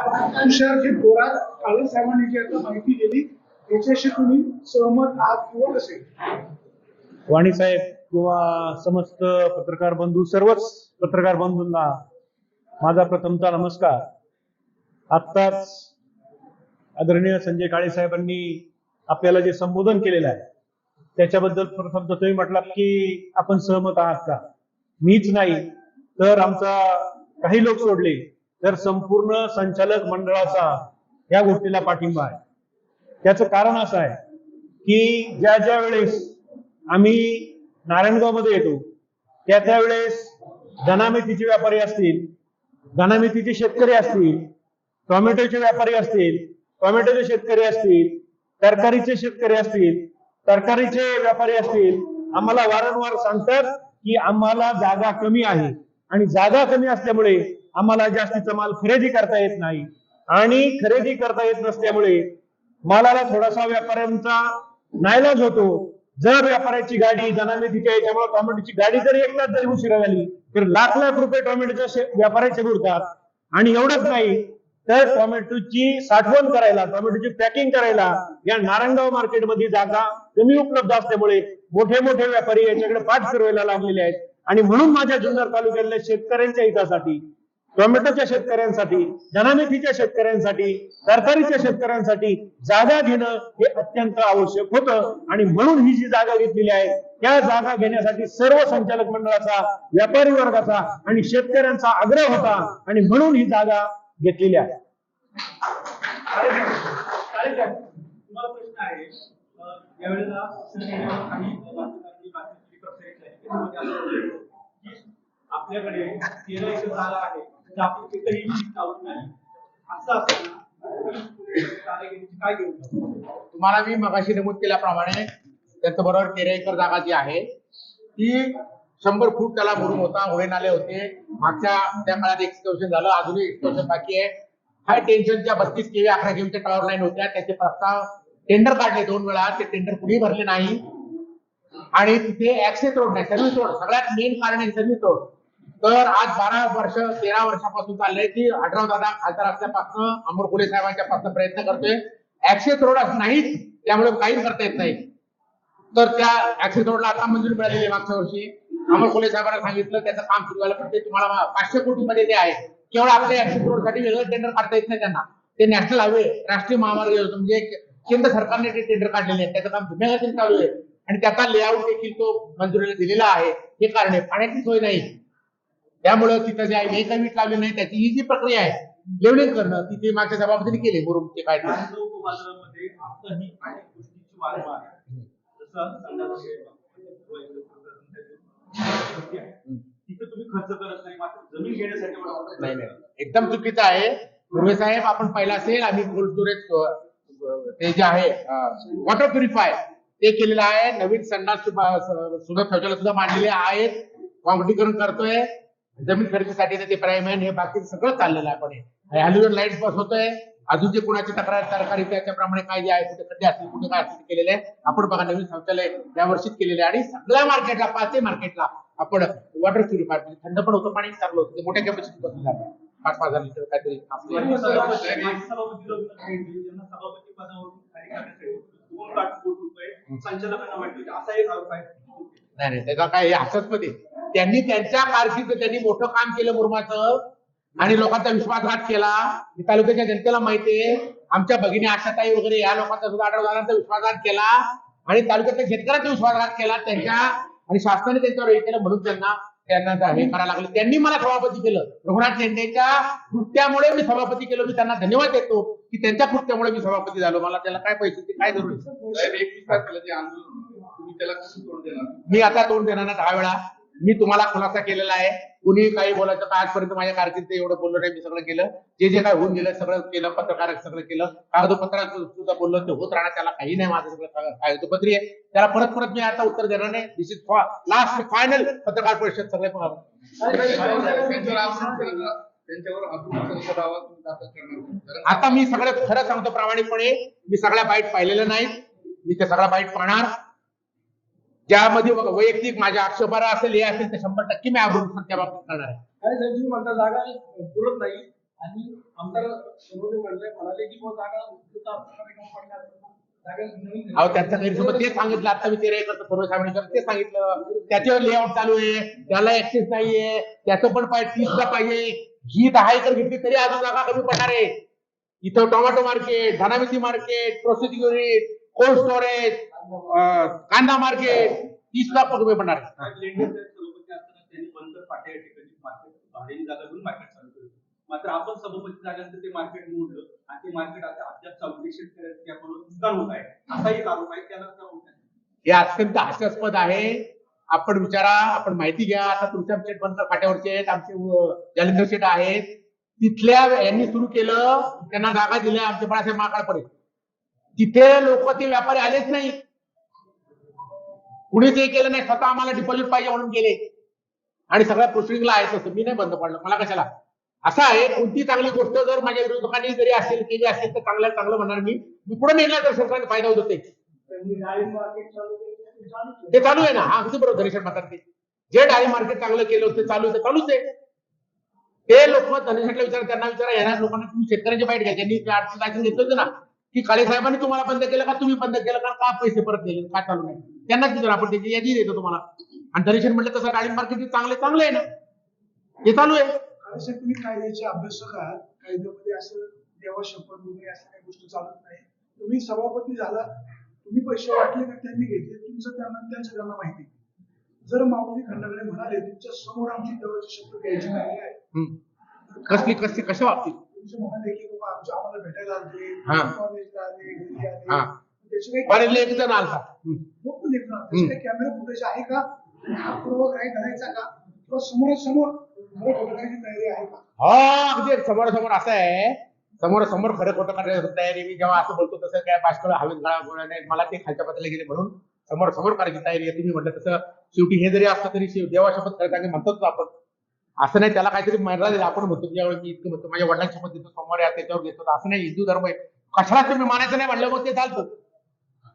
तुषारजी थोरात काळे साहेबांनी जी माहिती दिली. याच्याशी तुम्ही सहमत आहात किंवा कसे? वाणी साहेब किंवा समस्त पत्रकार बंधू सर्वच पत्रकार बंधूंना माझा प्रथमचा नमस्कार. आत्ताच आदरणीय संजय काळे साहेबांनी आपल्याला जे संबोधन केलेलं आहे त्याच्याबद्दल प्रथम तर तुम्ही म्हटलात की आपण सहमत आहात का? मीच नाही तर आमचा काही लोक सोडले. तर संपूर्ण संचालक मंडळाचा या गोष्टीला पाठिंबा आहे. त्याचं कारण असं आहे की ज्या ज्या वेळेस आम्ही नारायणगावमध्ये येतो त्या त्यावेळेस धनामितीचे व्यापारी असतील धनामितीचे शेतकरी असतील टोमॅटोचे व्यापारी असतील टोमॅटोचे शेतकरी असतील तरकारीचे शेतकरी असतील तरकारीचे व्यापारी असतील आम्हाला वारंवार सांगतात की आम्हाला जागा कमी आहे. आणि जागा कमी असल्यामुळे आम्हाला जास्तीचा माल खरेदी करता येत नाही. आणि खरेदी करता येत नसल्यामुळे मालाला थोडासा व्यापाऱ्यांचा नायलाज होतो. जर व्यापाऱ्याची गाडी धनामेथीच्या याच्यामुळे टोमॅटोची गाडी जरी एक लाख जरी उशिरा झाली तर लाख लाख रुपये टोमॅटोच्या व्यापाऱ्याचे बुडतात. आणि एवढंच नाही तर टोमॅटोची साठवण करायला टोमॅटोची पॅकिंग करायला या नारायणगाव मार्केटमध्ये जागा कमी उपलब्ध असल्यामुळे मोठे मोठे व्यापारी याच्याकडे पाठ फिरवायला लागलेले आहेत. आणि म्हणून माझ्या जुन्नर तालुक्यातल्या शेतकऱ्यांच्या हितासाठी टोमॅटोच्या शेतकऱ्यांसाठी धनामेथीच्या शेतकऱ्यांसाठी तरकारीच्या शेतकऱ्यांसाठी जागा घेणं हे अत्यंत आवश्यक होतं. आणि म्हणून ही जी जागा घेतलेली आहे त्या जागा घेण्यासाठी सर्व संचालक मंडळाचा व्यापारी वर्गाचा आणि शेतकऱ्यांचा आग्रह होता. आणि म्हणून ही जागा घेतलेली आहे. प्रश्न आहे आपल्याकडे तेरा एकर जागा आहे आपण एकही पीक लावत नाही. असं असताना काय घेऊन तुम्हाला मी मगाशी नमूद केल्याप्रमाणे त्याचं बरोबर तेरा एकर जागा जी आहे ती शंभर फूट त्याला भरून होता होळे नाले होते. मागच्या त्या काळात एक्सकर्शन झालं अजूनही एक्सकर्शन बाकी आहे. हाय टेन्शनच्या बत्तीस केवी अकरा केवीच्या टॉवर लाईन होत्या त्याचे प्रस्ताव टेंडर काढले दोन वेळा ते टेंडर कुणी भरले नाही. आणि तिथे ऍक्सेस रोड नाही सर्व्हिस रोड सगळ्यात मेन कारण आहे सर्व्हिस रोड तर आज बारा वर्ष तेरा वर्षापासून चाललंय की आढराव दादा खासदार असल्यापासून अमोल कुले साहेबांच्या पासून प्रयत्न करतोय. ऍक्सेस रोड नाहीच त्यामुळे काहीच करता येत नाही. तर त्या ऍक्सेस रोडला आता मंजुरी मिळालेली आहे मागच्या वर्षी. अमोल कोले साहेबांना सांगितलं त्याचं काम सुरू झालं पण ते तुम्हाला पाचशे कोटी मध्ये ते आहे. केवळ आपल्या ऍक्सेस रोडसाठी वेगळं टेंडर काढता येत नाही त्यांना. ते नॅशनल हायवे राष्ट्रीय महामार्ग म्हणजे केंद्र सरकारने ते टेंडर काढलेले आहे त्याचं काम धुम्यागतीने चालू आहे. आणि त्याचा लेआउट देखील तो मंजुरीला दिलेला आहे. हे कारण आहे. पाण्याची सोय नाही. त्यामुळं तिथं जे आहे एकही वीट लावली नाही. त्याची ही जी प्रक्रिया आहे लेवलिंग करणं तिथे मागच्या सभापतीने केली मुरुमचे काय नाही नाही एकदम चुकीचं आहे. पूर्वे साहेब आपण पहिला असेल आम्ही कोल्ड स्टोरेज ते जे आहे वॉटर प्युरिफाय ते केलेलं आहे नवीन संडास सुद्धा सुद्धा शौचालय सुद्धा मांडलेले आहेत कॉम्पिटीकरण करतोय जमीन खरेदीसाठी ते प्रायमॅन हे बाकी सगळं चाललेलं आहे आपण हॅलोजन लाइट बसवतोय अजून जे कुणाची तक्रार सरकारी त्याच्याप्रमाणे काय जे आहे कुठे खड्डे असतील कुठे काय असतील केलेले आहे आपण बघा नवीन शौचालय या वर्षीच केलेले आहे आणि सगळ्या मार्केटला पाचही मार्केटला आपण वॉटर प्युरिफायर म्हणजे थंड पण होतं पाणी चांगलं होतं ते मोठ्या कॅपॅसिटी बसून जातं पाच पाच हजार लिटर काहीतरी दोन लाख रुपये संचालकांना वाटले असा एक आरोप आहे नाही नाही त्याचा काय हास्यास्पद आहे त्यांनी त्यांच्या कारकिर्दीत त्यांनी मोठं काम केलं मुरमाचं आणि लोकांचा विश्वासघात केला. तालुक्याच्या जनतेला माहितीये आमच्या भगिनी आशाताई वगैरे या लोकांचा सुद्धा आढळदारांचा विश्वासघात केला. आणि तालुक्यातल्या शेतकऱ्यांचा विश्वासघात केला त्यांच्या आणि शासनाने त्यांच्यावर हे केलं म्हणून त्यांना त्यांना हे करायला लागलं. त्यांनी मला सभापती केलं. रघुनाथ शेंडेच्या कृत्यामुळे मी सभापती केलं. मी त्यांना धन्यवाद देतो की त्यांच्या कृत्यामुळे मी सभापती झालो. मला त्याला काय पैसे ते काय जरुरी? मी आता तोंड देणार नाही दहा वेळा. मी तुम्हाला खुलासा केलेला आहे. कुणी काही बोलायचं का आजपर्यंत माझ्या कारकिर्द एवढं बोललो नाही मी सगळं केलं. जे जे काय होऊन गेलं सगळं केलं पत्रकार सगळं केलं. कागदोपत्रात सुद्धा बोललो ते होत राहणार त्याला काही नाही माझं सगळं कागदोपत्री आहे. त्याला परत परत मी आता उत्तर देणार नाही. दिस इज लास्ट फायनल पत्रकार परिषद सगळे पण आता मी सगळे खरं सांगतो प्रामाणिकपणे मी सगळ्या बाईट पाहिलेल्या नाही मी ते सगळ्या बाईट पाहणार. ज्यामध्ये वैयक्तिक माझ्या आक्षेपार्ह असेल हे असेल ते शंभर टक्के मी आरोप त्या बाबतीत करणार आहे. काय साहेब तुम्ही म्हणता जागा पुरत नाही. आणि आमदार सोनवणे म्हणले म्हणाले की बुवा जागा उपलब्ध असताना पडल्या अहो त्यांचं गैरसमज ते सांगितलं. आता मी तेरा एकरचं सर्वसामान्य ते सांगितलं. त्याच्यावर लेआउट चालू आहे. त्याला ऍक्सेस नाहीये. त्याचं पण पाहिजे तीसला पाहिजे. ही दहा एकर घेतली तरी अजून जागा कमी पडणार आहे. इथं tomato market धनामिती market processing unit cold storage कांदा मार्केट तीस लाख कमी पडणार. आहे लेंडर सभापती असताना त्यांनी बंद पाट्या या ठिकाणी मार्केट भाड्याने जागा घेऊन मार्केट चालू केलं मात्र आपण सभापती झाल्यानंतर ते मार्केट मोडलं आणि ते मार्केट आता अद्याप चालू त्याकडून नुकसान होत आहे. असा एक आरोप आहे त्याला हे अत्यंत हास्यास्पद आहे. आपण विचारा आपण माहिती घ्या. आता तुमच्या आमचे बनकर फाट्यावरचे आहेत आमचे जालिंदर शेठ आहेत. तिथल्या यांनी सुरू केलं त्यांना जागा दिल्या आमचे बाळासाहेब माकाळपडे तिथे लोक ते व्यापारी आलेच नाही कुणीच हे केलं नाही स्वतः आम्हाला डिपॉझिट पाहिजे म्हणून गेले. आणि सगळ्या प्रोसिडिंगला आहे तसं मी नाही बंद पडलं. मला कशाला? असं आहे कोणती चांगली गोष्ट जर माझ्या विरोधकांनी जरी असेल केली असेल तर चांगल्या चांगलं म्हणणार मी. मी पुढे नेलं तर सरकारने फायदा होत ते. चालू ते आहे. चालू आहे ना? हा अगदी बरोबर धनेश्वर म्हणतात जे डाळी मार्केट चांगलं केलं होतं ते चालू आहे ते चालूच आहे. ते लोक धनेश्वरला विचार त्यांना विचारा येणार लोकांना तुम्ही शेतकऱ्यांची बाईट घ्या. ज्यांनी ते अडचण लायसन घेतलं होतं ना की काळे साहेबांनी तुम्हाला बंद केलं का तुम्ही बंद केलं का पैसे परत दिले का चालू नाही? त्यांनाच विचारा आपण त्याची यादी देतो तुम्हाला. आणि धनेश्वर म्हटलं तसं डाळी मार्केट चांगले चांगलं आहे ना. ते चालू आहे. तुम्ही कायद्याचे अभ्यासक आहात. कायद्यामध्ये असं देवा शपथ वगैरे असं काही गोष्टी चालत नाही. तुम्ही सभापती झाला तुम्ही पैसे वाटले का त्यांनी घेतले तुमचं त्यांना त्यांचं त्यांना माहिती जर माऊली खंडाकडे म्हणाले तुमच्यासमोर आमची देवाची शपथ घ्यायची नाही आहे. कसली कसली कशा बाबतीत? तुमचे म्हणाले की बाबा आमच्या आम्हाला भेटायला आलते हा. कॉलेजला आले घरी हा. आले त्याचे काही एक जण आलता. काही कॅमेरा फुटेज आहे का? आणि हा पूर्व काही करायचा का? किंवा समोरासमोर खरं खोटं करायची तयारी आहे का? हा अगदी समोर समोर असं आहे. समोर समोर खरं खोटं करण्याची तयारी मी जेव्हा असं बोलतो तसं काय बाष्कळ हवेत नाही. मला ते खालच्या पत्राला गेले म्हणून समोर समोर करायची तयारी आहे. तुम्ही म्हटलं तसं शेवटी हे जरी असलं तरी शेव- देवा शपथ करायचं म्हणतोच आपण असं नाही त्याला काहीतरी मर्यादा दिली आपण म्हणतो ज्यावेळी मी इतकं म्हणतो माझ्या वडिलांची शपथ देतो सोमवारी त्याच्यावर घेतो. असं नाही हिंदू धर्म आहे. कशाला तुम्ही मानायचं नाही म्हणलं मग ते चालतं.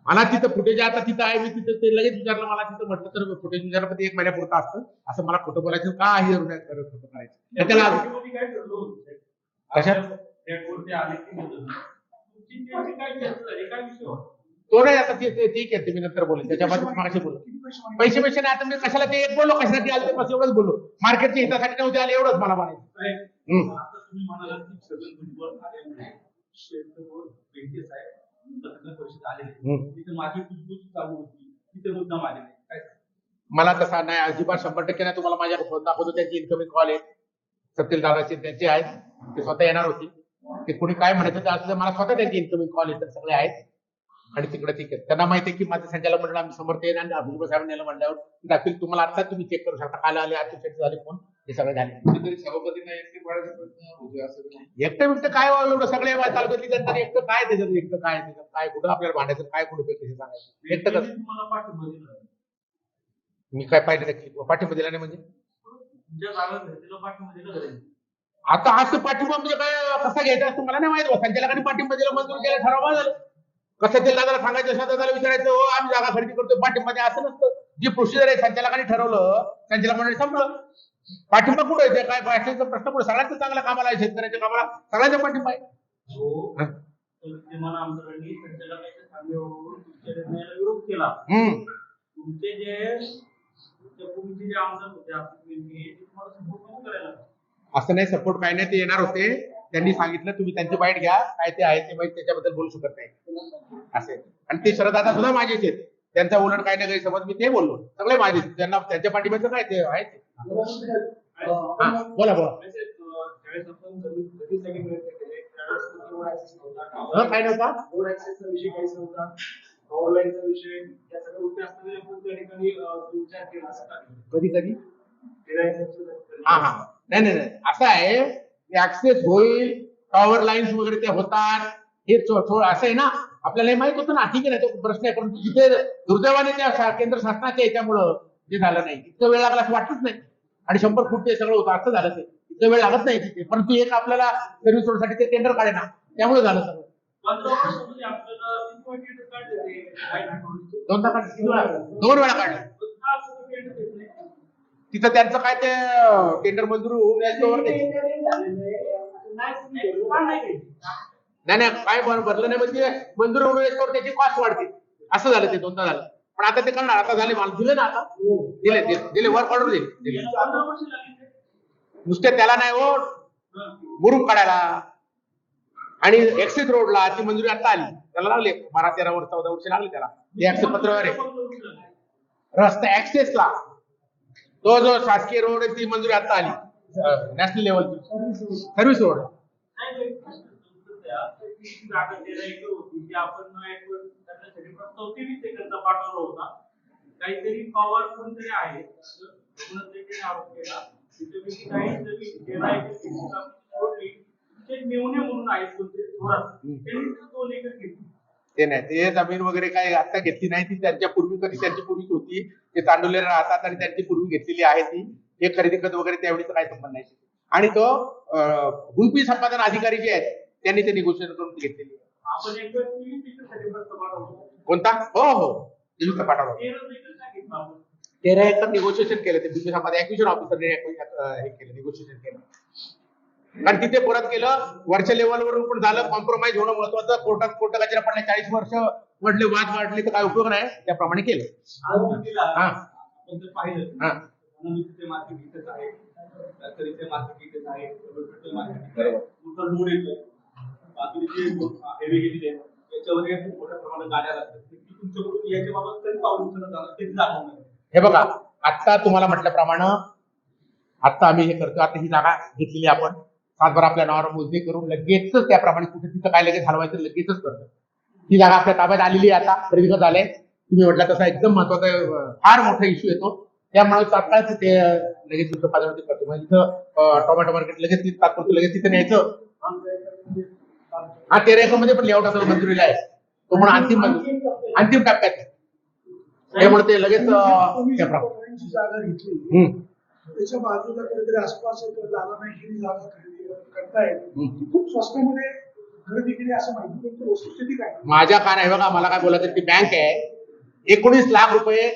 मला तिथं फुटेज आता तिथं आहे मी तिथं ते लगेच विचारलं मला तिथं म्हटलं तर फुटेज विचारलं ते एक महिन्यापुरतं असतं. असं मला खोटं बोलायचं का हे करत खोटं करायचं त्याला? कशात? तो नाही आता ठीक आहे तुम्ही नंतर बोलू त्याच्यामध्ये मागाशी बोलू. किती पैसे मागितले? पैसे पैसे नाही आता मी कशाला ते एक बोललो कशासाठी आलं ते बस एवढंच बोललो. मार्केटच्या हितासाठी नव्हते आले एवढंच मला म्हणायचं. मला तसा नाही. अजिबात शंभर टक्के नाही. तुम्हाला माझ्या फोन दाखवतो. त्यांची इन्कमिंग कॉल आहे. सत्यशील दादाचे त्यांचे आहेत. ते स्वतः येणार होते. ते कोणी काय म्हणायचं तर मला स्वतः त्यांची इन्कमिंग कॉल येतात सगळे आहेत. आणि तिकडे ठीक आहे. त्यांना माहिती आहे की माझं संचालक मंडळ आम्ही समोर येईल आणि अभिजित साहेब नेलं म्हणल्यावर दाखवील. तुम्हाला आता तुम्ही चेक करू शकता. काल आले आता झाले फोन हे सगळे झाले. सभापतींना एकटे पडायचा बिकटं काय एवढं? सगळे तालुक्यातली जनता एकटं काय त्याच्यात एकटं काय त्याच्यात काय कुठं आपल्याला भांडायचं काय कुठं पैसे सांगायचं. एकटं कसं? मी काय नक्की पाठिंबा दिला नाही म्हणजे? आता असं पाठिंबा म्हणजे काय कसा घ्यायचा? असं मला नाही माहीत संचालकांनी पाठिंबा दिला मंजूर केला ठराव झालं कसं ते दादाला सांगायचं असं दादाला विचारायचं हो आम्ही जागा खरेदी करतो पाठिंबा असं नसतं. जी प्रोसिजर आहे संचालकांनी ठरवलं संचालक मंडळी संपलं. पाठिंबा कुठं येते काय भाषेचा प्रश्न कुठं? सगळ्यांचं चांगल्या कामाला आहे शेतकऱ्याच्या कामाला. सगळ्यांचा पाठिंबा आहे. हो. विरोध केला. तुमचे जे आमदार होते. असं नाही सपोर्ट काय नाही ते येणार होते. त्यांनी सांगितलं तुम्ही त्यांची बाईट घ्या. काय ते आहे ते बाईट त्याच्याबद्दल बोलू शकत नाही. असे. आणि ते शरदादा सुद्धा माझेच आहेत. त्यांचा उलट काय नाही गैरसमज मी ते बोललो. सगळे माझे त्यांना त्यांच्या पाठिंबाचं काय ते आहे ते. हा, बोला बोला. हा, काय नव्हता त्या कधी कधी? हा हा. नाही नाही नाही. असं आहे ऍक्सेस होईल टॉवर लाईन्स वगैरे ते होतात हे असं आहे ना. आपल्याला हे माहीत होतं ना. ठीक आहे ना तो प्रश्न आहे. परंतु जिथे दुर्दैवाने त्या केंद्र शासनाच्या याच्यामुळं जे झालं नाही. इतकं वेळ लागला असं वाटतच नाही. आणि शंभर फूट ते सगळं होतं. असं झालं ते. इतकं वेळ लागत नाही तिथे. परंतु एक आपल्याला सर्व्हिस रोडसाठी ते टेंडर काढे ना त्यामुळे झालं सगळं. दोनदा दोन वेळा काढलं. तिथं त्यांचं काय ते टेंडर मंजूर नाही नाही काय भरलं नाही म्हणजे मंजूर होण्यावर त्याची कॉस्ट वाढते. असं झालं ते. दोनदा झालं. पण आता ते करणार आता झाले मला दिले ना आता? दिले दिले. वर्क ऑर्डर दिले. नुसते त्याला नाही हो मुरुम काढायला. आणि एक्सिस रोडला ती मंजुरी आता आली. त्याला लागले बारा तेरा वर्ष चौदा वर्ष लागले त्याला. हे ऍक्सेस पत्रव्यवहार आहे. रस्ता ऍक्सेसला तो जो शासकीय रोड आहे ती मंजुरी आता आली. नॅशनल लेवलची सर्व्हिस रोड जागा तेरा एकर होती ती आपण एक करण्यासाठी प्रस्ताव तेवीस एकरचा पाठवला होता. काहीतरी पॉवर कोणतरी आहे. कोणतरी आरोप केला. तिथे मी काहीतरी तेरा एकर शेतीचा सोडली ते मेवणे म्हणून आहेत कोणतरी थोरात. त्यांनी तिथे दोन एकर घेतली. ते नाही. ते जमीन वगैरे काय आता घेतली नाही. ती त्यांच्या पूर्वी कधी त्यांची पूर्वीच होती. ते तांडुले राहतात आणि त्यांची पूर्वी घेतलेली आहे ती. हे खरेदी खत वगैरे त्यावेळीच काय संबंध नाही. आणि तो भूमी संपादन अधिकारी जे आहेत त्यांनी ते निगोशिएशन करून घेतलेली कोणता? हो हो. दिल्लीचा पाठवला तेरा एकर निगोशिएशन केलं. ते संपादन ऍक्विशन ऑफिसरने हे केलं निगोशिएशन केलं. कारण तिथे परत केलं वरच्या लेवलवरून पण झालं कॉम्प्रोमाइज होणं महत्वाचं. कोर्टात कोर्ट कचरा पडले चाळीस वर्ष वाढले वाद वाढले तर काय उपयोग नाही. त्याप्रमाणे केलं. आहे. हेवी घेतले याच्यावर मोठ्या प्रमाणात गाड्या लागतात. तुमच्याकडून याच्या बाबत पाऊल जाणार हे बघा आता तुम्हाला म्हटल्याप्रमाणे आता आम्ही हे करतो. आता ही जागा घेतलेली आपण. सातबार आपल्या नावावर मोजणी करून लगेचच त्याप्रमाणे कुठे तिथं काय लगेच हलवायचं लगेचच करतो. ही जागा आपल्या ताब्यात आलेली आहे आता. करत आले तुम्ही म्हटलं तसा एकदम महत्त्वाचा फार मोठा इश्यू येतो. त्यामुळे तात्काळ ते लगेच युद्ध पातळीवरती करतो. म्हणजे इथं टोमॅटो मार्केट लगेच तात्पुरतं लगेच तिथं न्यायचं. हा तेरा एकरमध्ये पण लेआउट असं मंजुरीला आहे. तो पण अंतिम मंजूर अंतिम टप्प्यात आहे. त्यामुळे ते लगेच. त्याच्या बाजूला कुठेतरी आसपास एक जागा नाही ही जागा खरेदी करतायत. हम्म. ती खूप स्वस्तामध्ये खरेदी केली असं माहिती पण ती वस्तुस्थिती काय? माझ्या कान आहे बघा मला काय बोलायचं ती बँक आहे. एकोणीस लाख रुपये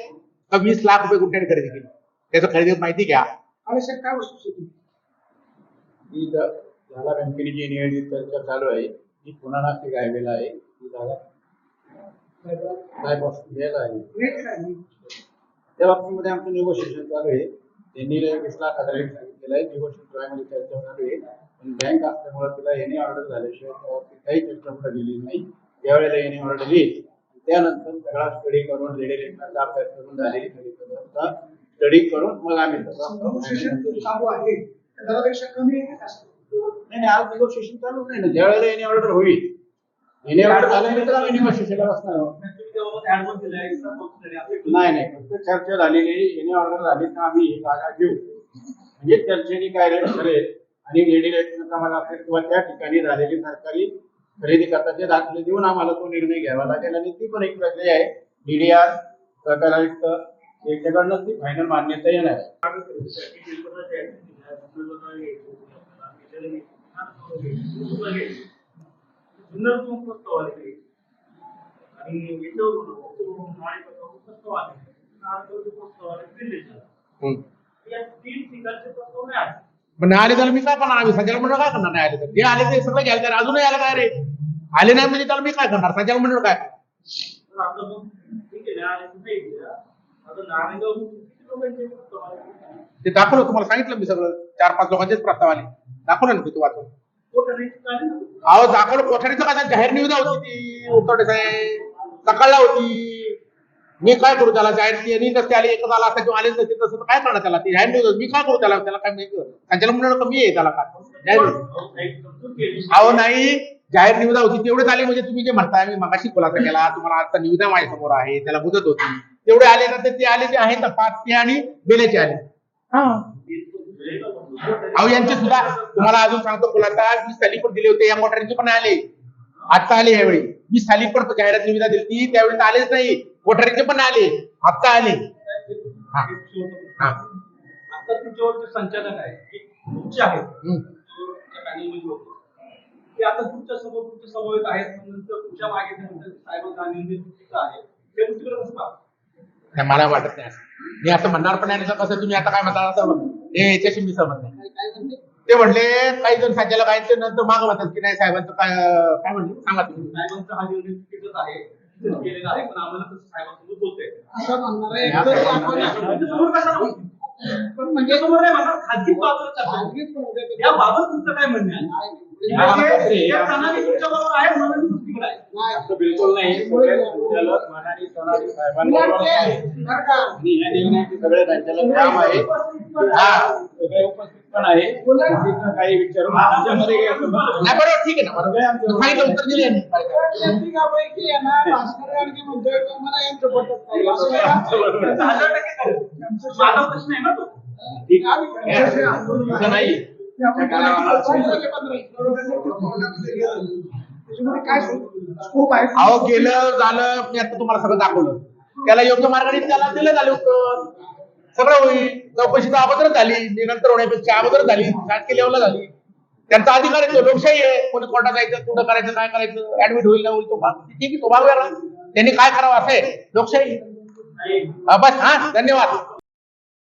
का वीस लाख रुपये गुंठ्याने खरेदी केली. त्याचं खरेदी माहिती घ्या. आणि साहेब काय वस्तुस्थिती ही जागा बँकेने जी नियोजित चर्चा चालू आहे. ती पुन्हा नाशिक हायवेला आहे. ती जागा काय बसलेला आहे. त्या बाबतीमध्ये आमचं निगोशिएशन चालू आहे. त्यांनी वीस लाख हजार रेट सांगितलेलं आहे. निगोशिएशन ट्रायमध्ये चर्चा चालू आहे. पण बँक असल्यामुळे तिला येणे ऑर्डर झाल्याशिवाय त्या काही चर्चा पुढे गेली नाही. ज्यावेळेला येणे ऑर्डर येईल त्यानंतर सगळा स्टडी करून रेडी लेखनाचा अभ्यास करून झालेली खरेदीचा स्टडी करून मग आम्ही चालू आहे. त्यापेक्षा कमी आहे नाही नाही आज निगोशिएशन चालू नाही ना. ज्यावेळेला येणे ऑर्डर होईल येणे ऑर्डर झाल्यानंतर आम्ही निगोशिएशनला बसणार आहोत. नाही नाही फक्त चर्चा झालेली. येणे ऑर्डर झाली तर आम्ही ही जागा घेऊ. म्हणजे चर्चेने काय रेट ठरेल आणि लेडी रेट आम्हाला असेल किंवा त्या ठिकाणी झालेली सरकारी खरेदी करताचे दाखले देऊन आम्हाला तो निर्णय घ्यावा लागेल. आणि ती पण एक प्रक्रिया आहे. डीडीआर सहकार आयुक्त याच्याकडनं ती फायनल मान्यता येणार आहे. जुन्नर तू आले मी काय करणार? आम्ही संचालक मंडळ काय करणार नाही आले तर जे आले ते सगळं घ्यायला तयार. अजूनही आलं काय रे आले नाही म्हणजे त्याला मी काय करणार? संचालक मंडळ काय? ते दाखवलं तुम्हाला सांगितलं मी सगळं. चार पाच लोकांचेच प्रस्ताव आले. दाखवलं ना तू वाचून. अहो दाखवलं कोठारीचं काय जाहीर निविदा होती ती उतरडे साहेब. सकाळला होती. मी काय करू त्याला जाहीर? ती आणि नसते आली एकच आला असता किंवा आलेच नसते तसं तर काय करणार त्याला? ती जाहीर निविदा मी काय करू त्याला? त्याला काय मी संचालक मंडळ कमी आहे त्याला काय? जाहीर अहो, नाही. जाहीर निविदा होती. तेवढेच आले म्हणजे तुम्ही जे म्हणताय मी मगाशी खुलासा केला. तुम्हाला आता निविदा माझ्यासमोर आहे. त्याला मुदत होती. तेवढे आले ना तर ते आले ते आहेत ना पाच ते आणि बेलेचे आले. हा. अहो यांचे सुद्धा तुम्हाला अजून सांगतो खुलासा मी साली पण दिले होते या मोटरींचे पण आले. आता आले यावेळी मी साली पण जाहिरात निविदा दिली ती त्यावेळी आलेच नाही. मोटरींचे पण आले आता आले. आता तुमच्यावरचे संचालक आहे तुमचे आहेत ते आता तुमच्यासमोर तुमच्या आहेत नंतर मागे आहे ते तुमच्याकडे कसं मला वाटत नाही. मी असं म्हणणार पण नाही कसं तुम्ही आता काय म्हणता? असं हे याच्याशी मी नाही. ते म्हणले काही जण आहेत ते नंतर मागं म्हणतात की नाही साहेबांचं काय काय म्हणले? सांगा तुम्ही. हा? पण म्हणजे समोर नाही म्हणणार खाजगी बाबत चर्चा या बाबत तुमचं काय म्हणणं आहे? बिलकुल नाही सगळे संचालक मनाली सोनाली साहेबांबरोबर आहे. आणि या निर्णयाचे सगळे संचालक काम आहे सगळे उपस्थित पण आहे काही विचारू नका. आमच्यामध्ये काही असं बदल नाही बरोबर ठीक आहे ना बरोबर सगळे आमच्या सांगितलं उत्तर दिले यांनी. यांच्यापैकी आहे ना भास्कर आणखी म्हणतोय की मला यांचं पटत नाही असं नाही का? त्याचं हजार टक्के खरं. माझा प्रश्न आहे ना तो ठीक आहे. असं नाही त्याच्यामध्ये काय स्कोप आहे? अहो गेलं झालं मी आता तुम्हाला सगळं दाखवलं. त्याला योग्य मार्गाने त्याला दिलं झाले उत्तर. सगळं होईल. चौकशी तर अगोदरच झाली. निरंतर होण्यापेक्षा अगोदर झाली. शासकीय लेवलला झाली. त्यांचा अधिकार येतो लोकशाही आहे. कोणी कोर्टात जायचं कुठं करायचं काय करायचं ऍडमिट होईल ना होईल तो भाग ठीक आहे तो भाग वेगळा त्यांनी काय करावं असं आहे. लोकशाही. बस हा धन्यवाद.